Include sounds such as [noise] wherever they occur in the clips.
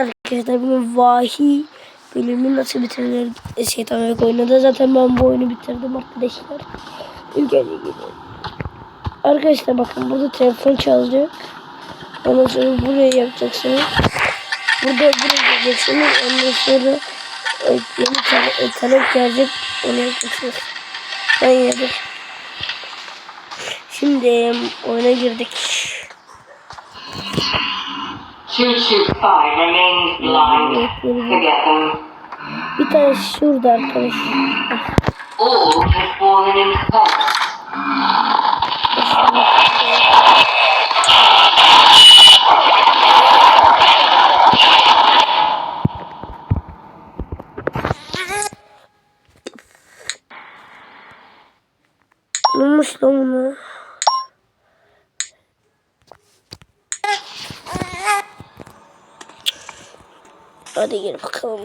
Arkadaşlar bugün vahiy bölümü nasıl bitirilir? Şeytan Bebek oynadı. Zaten ben bu oyunu bitirdim arkadaşlar. İlk önce. Arkadaşlar bakın burada telefon çalacak. Ondan sonra buraya yapacaksınız. Burada buraya yapacaksınız. Ondan sonra e, yeni tane, talep gelecek. Onu yapacaksınız. Ben yedim. Şimdi oyuna girdik. Two two five remains blind. Forget them. Bir tane şurada arkadaş. All have fallen coma.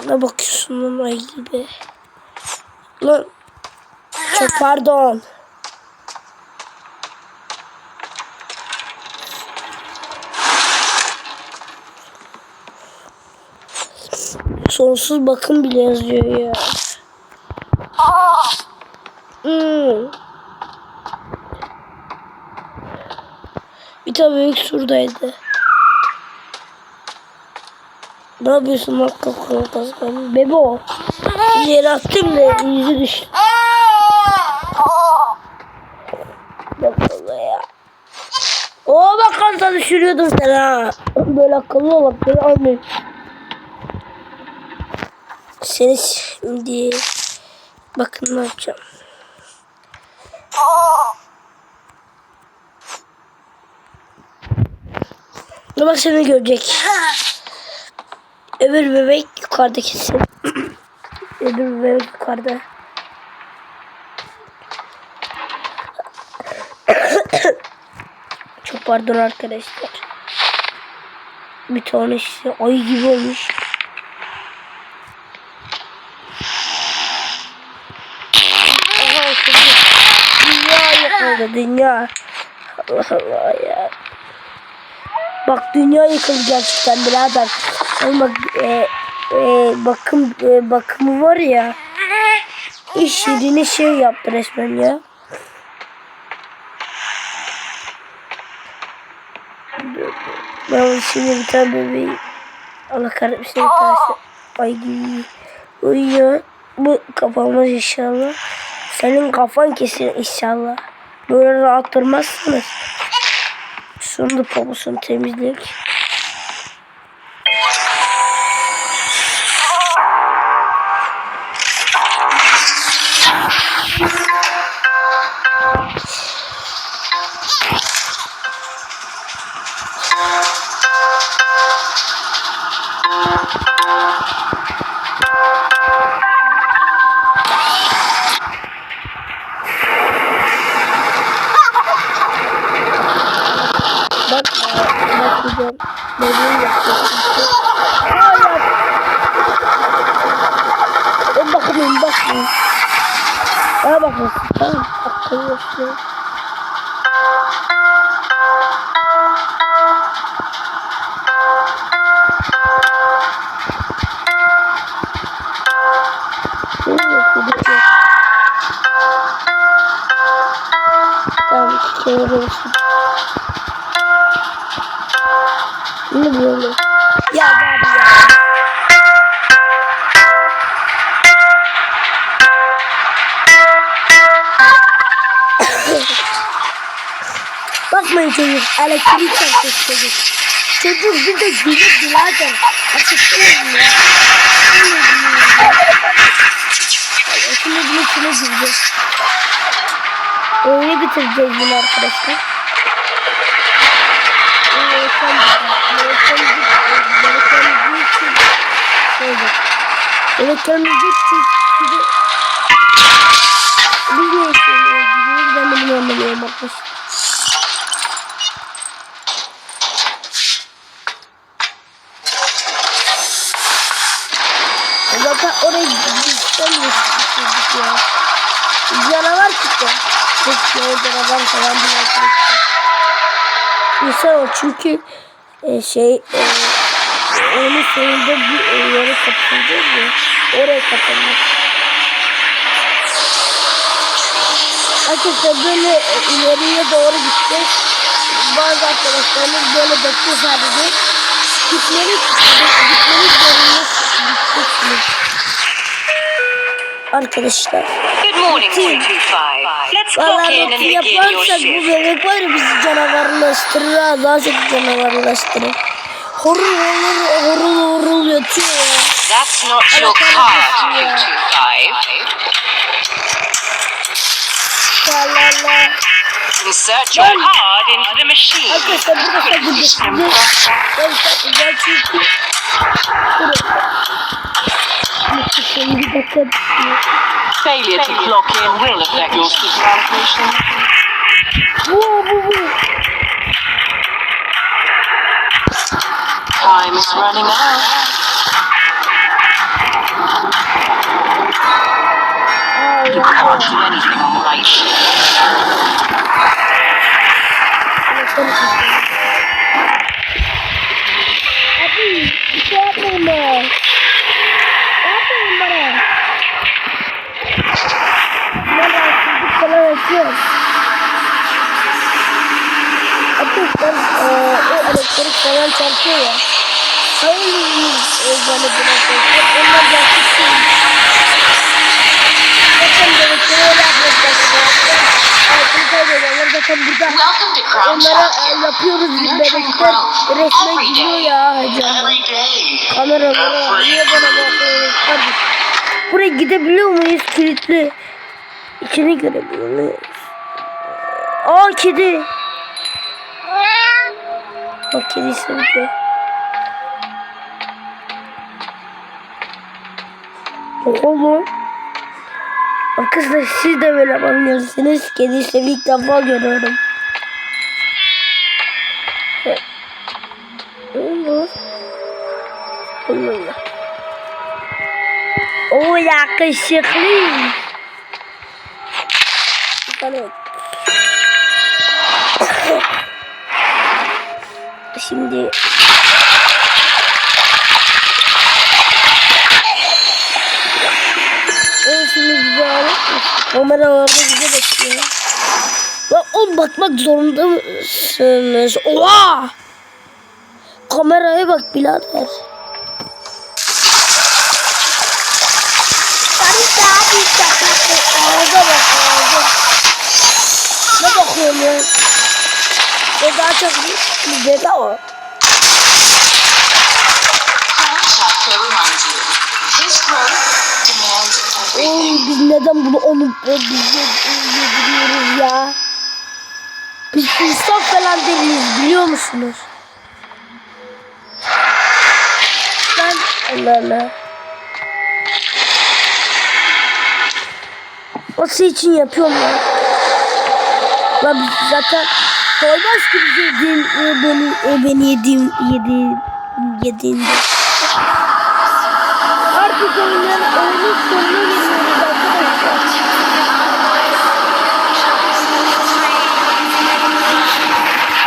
Ne bakıyorsun lan gibi? Lan. Çok pardon. Sonsuz bakım bile yazıyor ya. Hmm. Bir tane büyük surdaydı. Ne yapıyorsun lan kalkan kalkan? Bebo. Yere attım da yüzü düştü. Bak ya. Oo bak kanta düşürüyordum seni ha. Böyle akıllı ol beni almayayım. Seni şimdi bakın ne yapacağım. Bak seni görecek. [laughs] Öbür bebek yukarıda kesin. [clears throat] Öbür bebek yukarıda. [clears throat] Çok pardon arkadaşlar. Bir tanesi ay gibi olmuş. Aha, dünya yıkıldı dünya. Allah Allah ya. Bak dünya yıkıldı gerçekten birader. Ama bak e, e, bakım e, bakımı var ya. İş yerine şey yaptı resmen ya. Ben şimdi bir tane bebeği Allah kahretmesin tanesi. Ay uyuyor. Bu kafamız inşallah. Senin kafan kesin inşallah. Böyle rahat durmazsınız. Şunu da poposunu temizleyelim. Hayır. Ben bakmayayım bakmayayım. Bana bakmasın tamam. Akıllı. Ne yapıyor? Bir şey. Tamam. Böyle? Ya abi ya. Bakmayın çocuk. Elektrik çarptı çocuk. Çocuk bir de gülüp birader. Açıklayın ya. Şimdi bunu içine gireceğiz. Öyle bitireceğiz bunu arkadaşlar. Elektronik çünkü biz ne istiyoruz? Ben de bunu anlamıyorum arkadaşlar. Zaten orayı bizden geçtik ya. Canavar çıktı. Çok şey canavar falan bir arkadaşlar. İnsan o çünkü e, şey e, onun sonunda bir yere katılacağız ya. Oraya katılmış. Arkadaşlar böyle e, ileriye doğru gideceğiz. Bazı arkadaşlarımız böyle bekliyor sadece. Gitmeniz, gitmeniz zorunda gideceksiniz. Arkadaşlar. Good morning, 225. Let's clock Vallahi in and nasıl begin your yaparsak bu bebek var ya bizi canavarlaştırır ha. Daha çok canavarlaştırır. Horul horul horul horul yatıyor ya. That's not your car, 225. La la la. Insert your card into the machine. Arkadaşlar burada sakıncası yok. Ben sakıncası çünkü. Şimdi bir dakika. Failure to clock in will affect your super allocation. Time is running out. Can't do anything on the shift. Abi bir şey yapmayın bana. Yapmayın bana. Ben rahatsızlık falan açıyorum. Arkadaşlar eee o elektrik falan çarpıyor ya. Hayır e, böyle bir arkadaşlar. Onlar gerçek değil. Zaten burada. Onlara e, yapıyoruz bebekler every gidiyor ya hocam. Kameralara niye bana bakıyorsunuz kardeşim? Buraya gidebiliyor muyuz kilitli? İçini görebiliyor muyuz? Aa kedi. Bak kedi sevdi. Oğlum. Arkadaşlar siz de böyle. Kedi sevi ilk defa görüyorum. O yakışıklı. Şimdi güzel. Kameralarda bize bakıyor. Lan oğlum bakmak zorunda mısınız? Oha! Kameraya bak birader. Ağza bak ağza. Ne bakıyorsun ya? Daha çok bir beda o. Oğlum biz neden bunu onu biz yediriyoruz ya? Biz insan falan değiliz biliyor musunuz? Ben Allah Allah. O şey için yapıyorum ya. Lan biz zaten doymaz ki bizi yediğim, e, beni, e, beni yediğim, yediğim, yediğinde. Artık oyunun oyunun sonuna geliyoruz arkadaşlar.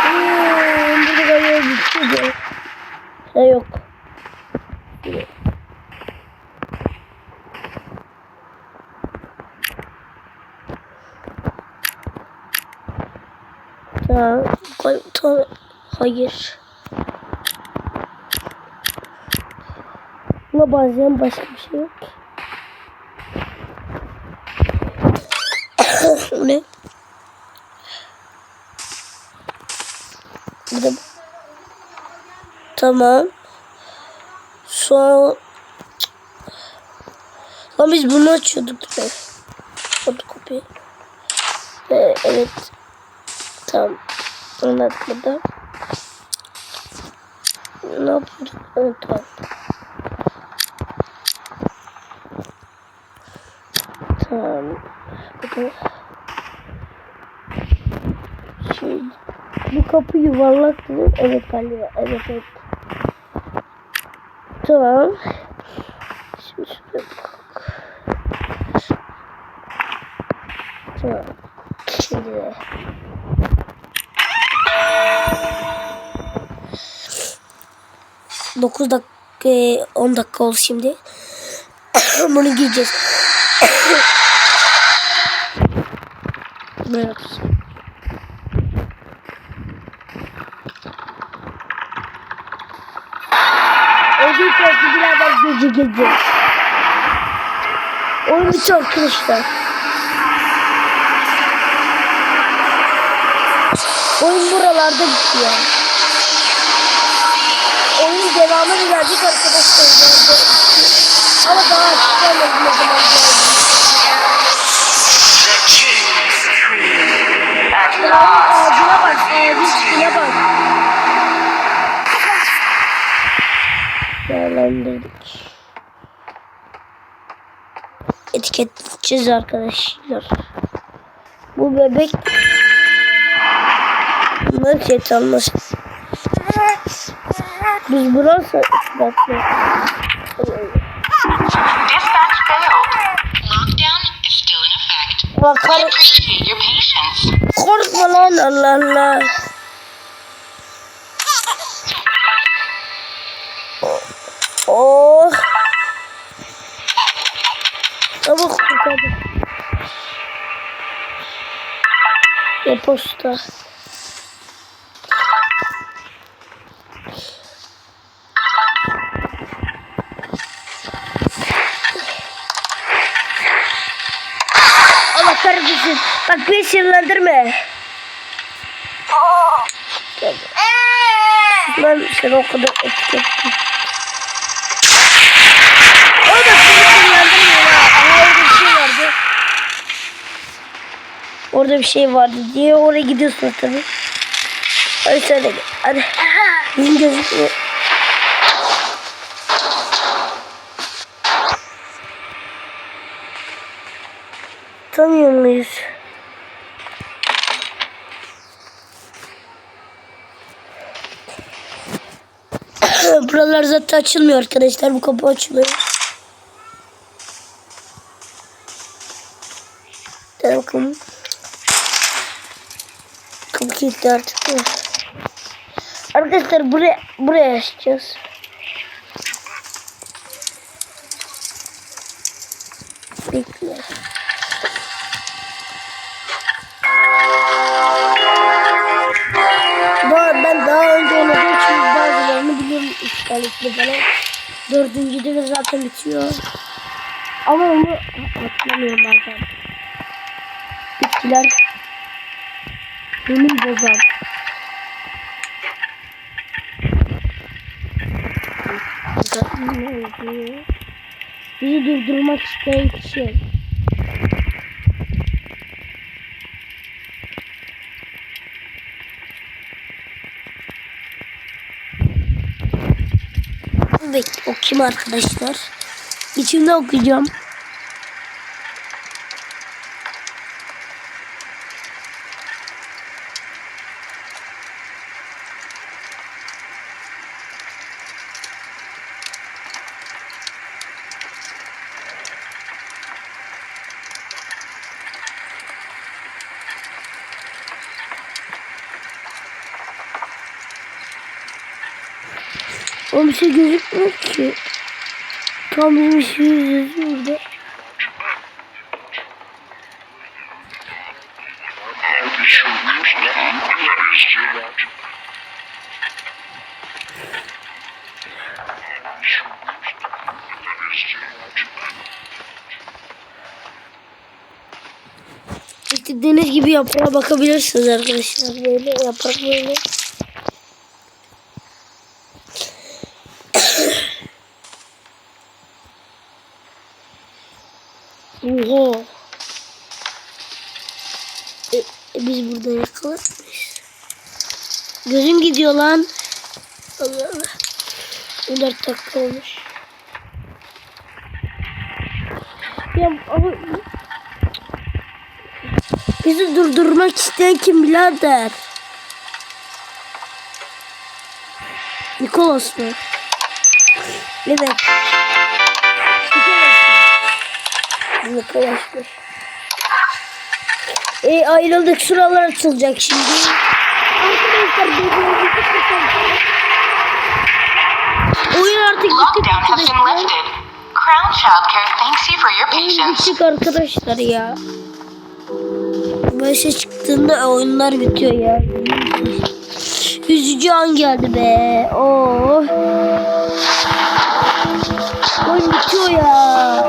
Hmm, burada. Ha yok. Tamam. Hayır. Ama bazen başka bir şey yok. [coughs] Ne? Bir de Tamam. Son Lan biz bunu açıyorduk değil? Fotokopi. Ee, evet. Tamam. Anladık burada. Ne yapıyorduk? Evet, tamam. Tamam. Burada. Şey, bu kapı yuvarlak? Evet galiba. Evet evet. Tamam. Şimdi bak. Tamam. Şimdi. Dokuz dak e, 10 dakika oldu şimdi. [coughs] Bunu giyeceğiz. Böyle yapacağız. Özellikle birader gece gece. Oyun bitti arkadaşlar. Oyun buralarda bitiyor. Oyun devamı gelecek arkadaşlar. Ama daha açıklayamadım ne zaman geldi. At Ağacına bak, ağacın üstüne bak. Değerlendirdik. Etiketleyeceğiz arkadaşlar. Bu bebek Bunlar almaz. Biz burası bakma. Bakar korkma lan Allah Allah. Oh. Çabuk kurtardı. E-posta. Allah Bak beni sinirlendirme. Ben seni o kadar etikettim. O da seni sinirlendirmiyor ha. Ama orada bir şey vardı. Orada bir şey vardı diye oraya gidiyorsun tabii. Hadi sen de gel. Hadi. [laughs] Yüzün gözükmüyor. Tanıyor zaten açılmıyor arkadaşlar. Bu kapı açılıyor. Gel bakalım. Kapı kilitli artık. Arkadaşlar buraya buraya açacağız. Tanesini falan. Dördüncüde de zaten bitiyor. Ama onu hatırlamıyorum bazen. Bitkiler benim bozan. Bizi durdurmak isteyen kişi. Evet, o kim arkadaşlar? İçimde okuyacağım. O bir şey gözükmüyor ki. Tam bir şey yazıyor burada. İstediğiniz gibi yaprağa bakabilirsiniz arkadaşlar. Böyle yaprak böyle. Oha. E, e, biz burada yakalanmış. Gözüm gidiyor lan. Allah Allah. 14 dakika olmuş. Ya ama... Bizi durdurmak isteyen kim birader? Nikolas mı? Evet. Nikolas'tır. E ayrıldık sıralar açılacak şimdi. Arkadaşlar. Oyun artık bitti arkadaşlar. lifted. Crown Childcare thanks you for your Oyun patience. bittik arkadaşlar ya. Şey çıktığında oyunlar bitiyor ya. Üzücü an geldi be. Oh. Oyun bitiyor ya.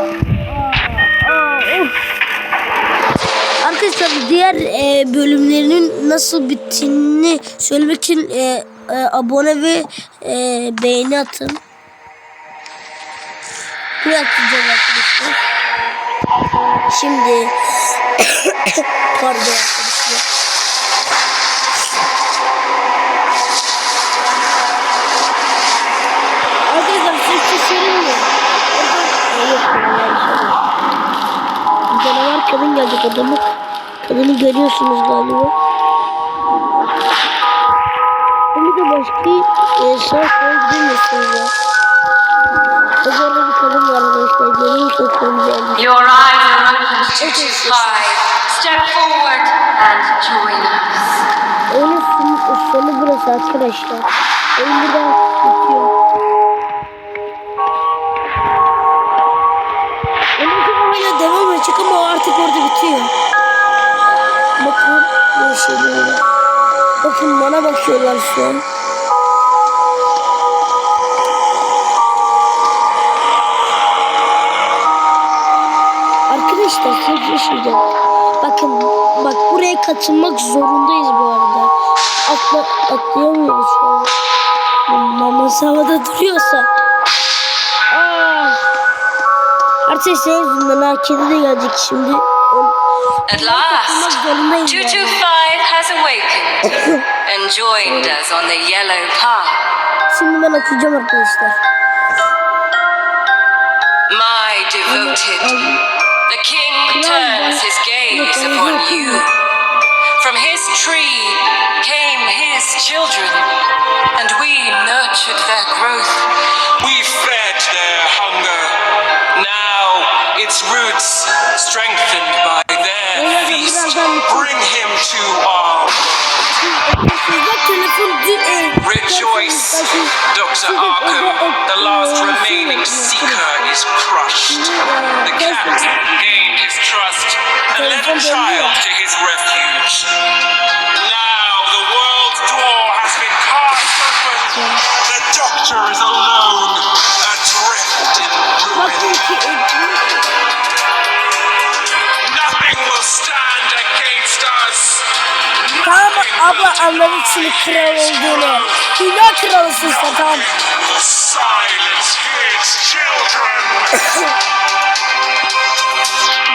Diğer e, bölümlerinin nasıl bittiğini söylemek için e, e, abone ve e, beğeni atın. Bu atacağım arkadaşlar. Şimdi [coughs] pardon arkadaşlar. Arkadaşlar siz keselim Canavar kadın gelecek adamı. Kadını görüyorsunuz galiba. Bunu da başka e, sağ sol bilmiyorsunuz ya. Orada bir kadın var arkadaşlar. Musunuz kırmızı elbise? Your eyes are open to five. Step forward and join us. Oyunun sonu, sonu burası arkadaşlar. Oyun burada bitiyor. Sonra hala devam edecek ama artık orada bitiyor. Bakın böyle şeyler var. Bakın bana bakıyorlar şu an. Arkadaşlar size şurada. Bakın bak buraya katılmak zorundayız bu arada. Atla, atlayamıyoruz şu an. Maması havada duruyorsa. Artık senin yüzünden ha kedi de gelecek şimdi. At last, zorundayız yani. 225 has awakened and joined us on the yellow path. Şimdi ben atacağım arkadaşlar. My devoted, the king turns his gaze upon you. From his tree came his children, and we nurtured their growth. We fed their hunger. Now its roots, strengthened by their feast, bring him to our rejoice. Dr. Arkham, the last remaining seeker, is crushed. The cat gained his trust and led a child to his refuge. Now the world's door has been cast open. The doctor is alone, adrift in ruin. Nothing will stand abla anladık şimdi kral olduğunu. Dünya kralısın sen tamam.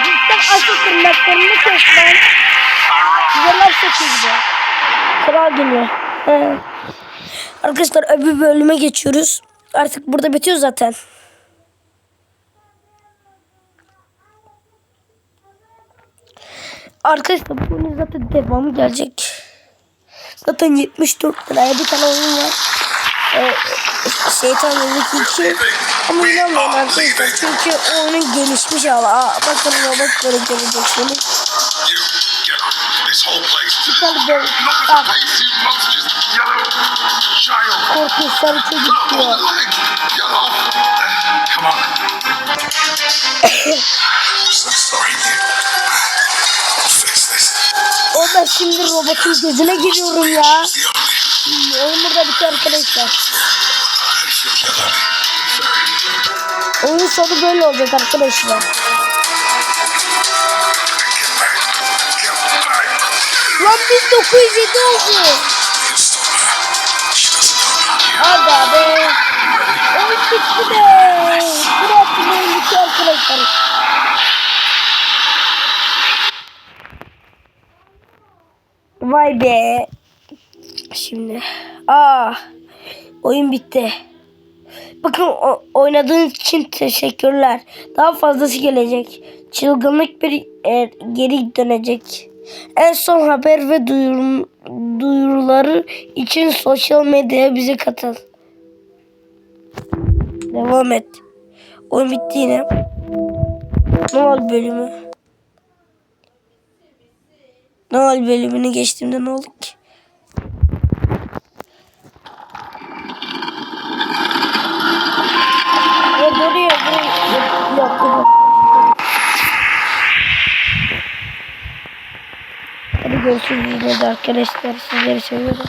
Cidden asıl tırnaklarını kes lan. Güzeller seçildi. Kral geliyor. Arkadaşlar öbür bölüme geçiyoruz. Artık burada bitiyor zaten. Arkadaşlar bunun zaten devamı gelecek. Zaten 74 liraya bir tane oyun var. Ee, şeytan yolundaki iki. Ama inanmayın arkadaşlar çünkü o oyunun gelişmiş hali. Aa, bakın robot böyle göreceksiniz. Place. Bir bak, korkunçlar çocuk diyor. [laughs] şimdi robotun gözüne giriyorum ya. Oyun burada bitiyor arkadaşlar. Oyunun sonu böyle olacak arkadaşlar. Lan 1907 oldu. Aga be. Oyun bitti be. Bırakın oyun bitiyor arkadaşlar. Vay be. Şimdi. Aa. Oyun bitti. Bakın o- oynadığınız için teşekkürler. Daha fazlası gelecek. Çılgınlık bir e, geri dönecek. En son haber ve duyurum, duyuruları için sosyal medyaya bize katıl. Devam et. Oyun bitti yine. Noel bölümü. Noel bölümünü geçtiğimde ne oldu ki? Ya duruyor. Yok duruyor. Hadi görüşürüz arkadaşlar. Sizleri seviyorum.